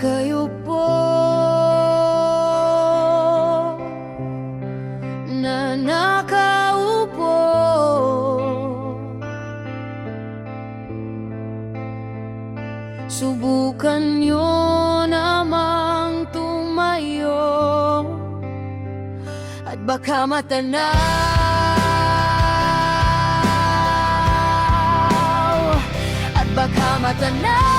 kayo po. Na nakaupo Subukan nyo namang tumayo. At baka matanaw. At baka matanaw.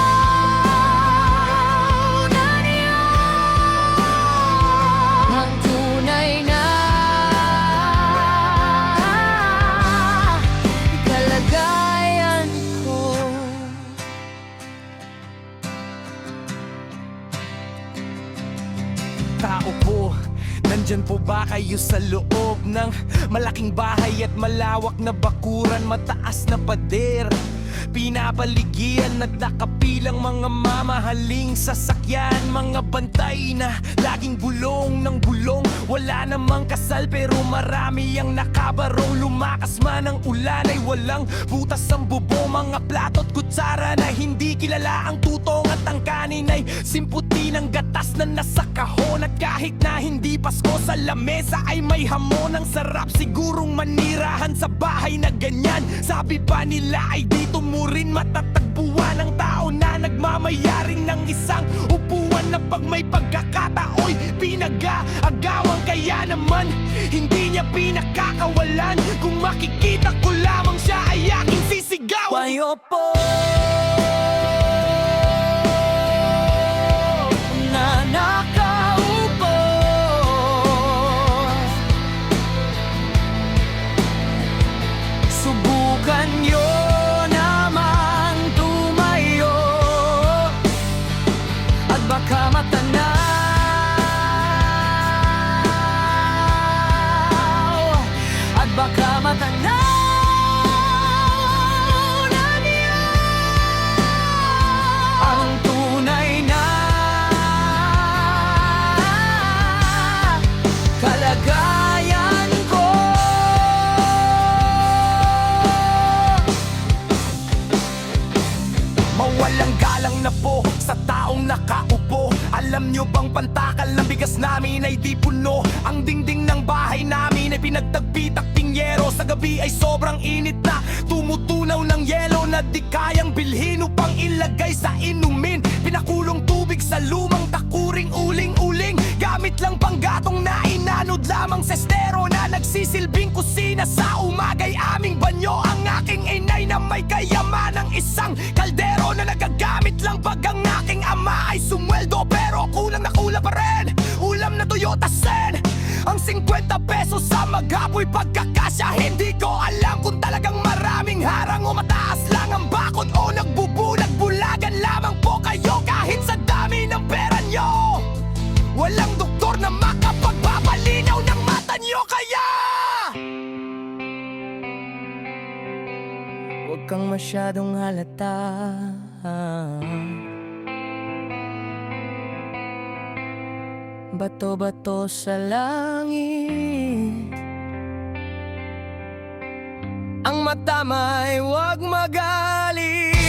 Tao po, nandyan po ba kayo sa loob ng malaking bahay at malawak na bakuran, mataas na pader? Pinapaligian at nakapilang mga mamahaling sasakyan Mga bantay na laging bulong ng bulong. Wala namang kasal pero marami ang nakabarong. Lumakas man ang ulan ay walang butas ang bubo. Mga plato at kutsara na hindi kilala ang tutong At ang kanin ay simputi ng gatas na nasa kahon. At kahit na hindi Pasko sa lamesa ay may hamon. Ang sarap sigurong manirahan sa bahay na ganyan. Sabi pa nila ay dito mo rin matatagpuan Ang tao na nagmamayaring ng isang upuan Na pag may pagkakataoy pinag-aagawan. Kaya naman hindi niya pinakakawalan. Kung makikita ko lamang siya ay aking sisigaw Wayo po baka matanaw Mawalang galang na po sa taong nakaupo. Alam nyo bang pantakal ng bigas namin ay di puno? Ang dingding ng bahay namin ay pinagtagpitak pingyero Sa gabi ay sobrang init na. Tumutunaw ng yelo Na di kayang bilhin upang ilagay sa inumin. Pinakulong tubig sa lumang takuring uling-uling. Gamit lang panggatong na inanod lamang sa estero Na nagsisilbing kusina. Sa umagay aming banyo Ang aking inay na may kayaman ng isang kaldero Na nagagamit lang pag ang aking ama ay sumweldo. Pero kulang na kulang pa rin Ulam na Toyota Sen. Ang 50 pesos sa maghapoy pagkakasya Hindi ko alam kung talagang maraming harang O mataas lang ang bakod o nagbubulag-bulagan lamang po kayo Kahit sa dami ng pera nyo. Walang doktor na makapagpapalinaw ng mata nyo kaya Huwag kang masyadong halata. Bato-bato sa langit Ang mata may huwag magalit